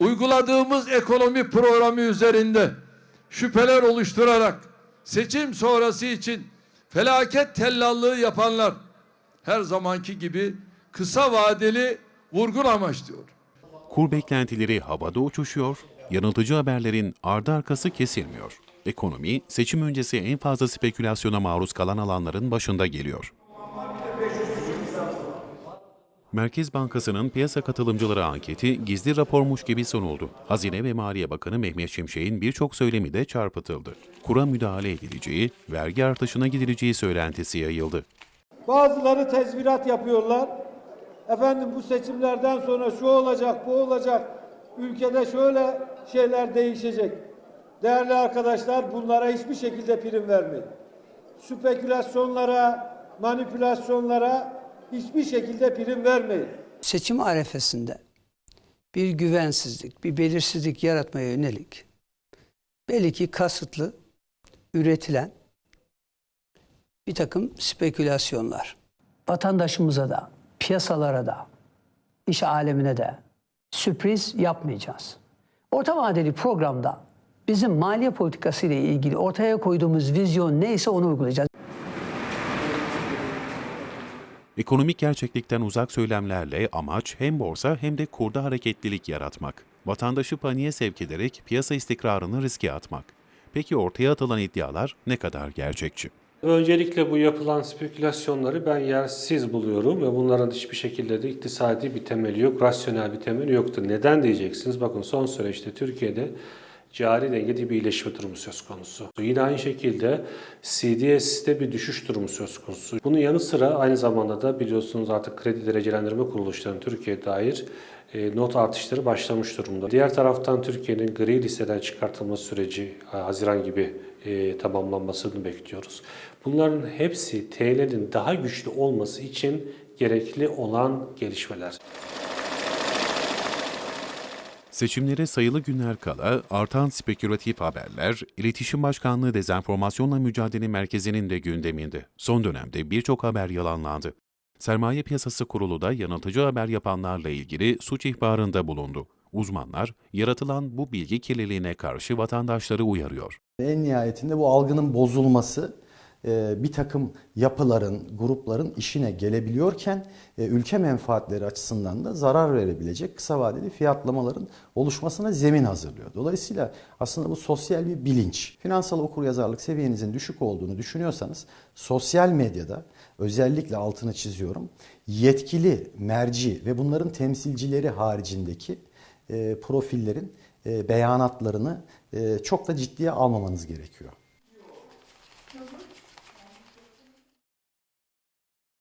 uyguladığımız ekonomi programı üzerinde şüpheler oluşturarak seçim sonrası için felaket tellallığı yapanlar her zamanki gibi kısa vadeli vurgun amaçlıyor. Kur beklentileri havada uçuşuyor, yanıltıcı haberlerin ardı arkası kesilmiyor. Ekonomi, seçim öncesi en fazla spekülasyona maruz kalan alanların başında geliyor. Merkez Bankası'nın piyasa katılımcıları anketi gizli rapormuş gibi sunuldu. Hazine ve Maliye Bakanı Mehmet Şimşek'in birçok söylemi de çarpıtıldı. Kura müdahale edileceği, vergi artışına gidileceği söylentisi yayıldı. Bazıları tezvirat yapıyorlar. Efendim bu seçimlerden sonra şu olacak, bu olacak. Ülkede şöyle şeyler değişecek. Değerli arkadaşlar bunlara hiçbir şekilde prim vermeyin. Spekülasyonlara, manipülasyonlara hiçbir şekilde prim vermeyin. seçim arefesinde bir güvensizlik, bir belirsizlik yaratmaya yönelik belli ki kasıtlı üretilen bir takım spekülasyonlar. Vatandaşımıza da, piyasalara da, iş alemine de sürpriz yapmayacağız. Orta vadeli programda bizim maliye politikası ile ilgili ortaya koyduğumuz vizyon neyse onu uygulayacağız. Ekonomik gerçeklikten uzak söylemlerle amaç hem borsa hem de kurda hareketlilik yaratmak. Vatandaşı paniğe sevk ederek piyasa istikrarını riske atmak. Peki ortaya atılan iddialar ne kadar gerçekçi? Öncelikle bu yapılan spekülasyonları ben yersiz buluyorum ve bunların hiçbir şekilde de iktisadi bir temeli yok, rasyonel bir temeli yoktur. Neden diyeceksiniz? Bakın son süreçte Türkiye'de cari dengede bir iyileşme durumu söz konusu. Yine aynı şekilde CDS'te bir düşüş durumu söz konusu. Bunun yanı sıra aynı zamanda da biliyorsunuz artık kredi derecelendirme kuruluşlarının Türkiye'ye dair e, not artışları başlamış durumda. Diğer taraftan Türkiye'nin gri listeden çıkartılma süreci e, Haziran gibi e, tamamlanmasını bekliyoruz. Bunların hepsi TL'nin daha güçlü olması için gerekli olan gelişmeler. Seçimlere sayılı günler kala artan spekülatif haberler, İletişim Başkanlığı Dezenformasyonla Mücadele Merkezi'nin de gündeminde. Son dönemde birçok haber yalanlandı. Sermaye Piyasası Kurulu da yanıltıcı haber yapanlarla ilgili suç ihbarında bulundu. Uzmanlar, yaratılan bu bilgi kirliliğine karşı vatandaşları uyarıyor. En nihayetinde bu algının bozulması bir takım yapıların, grupların işine gelebiliyorken e, ülke menfaatleri açısından da zarar verebilecek kısa vadeli fiyatlamaların oluşmasına zemin hazırlıyor. Dolayısıyla aslında bu sosyal bir bilinç. Finansal okuryazarlık seviyenizin düşük olduğunu düşünüyorsanız sosyal medyada özellikle altını çiziyorum yetkili merci ve bunların temsilcileri haricindeki e, profillerin e, beyanatlarını e, çok da ciddiye almamanız gerekiyor.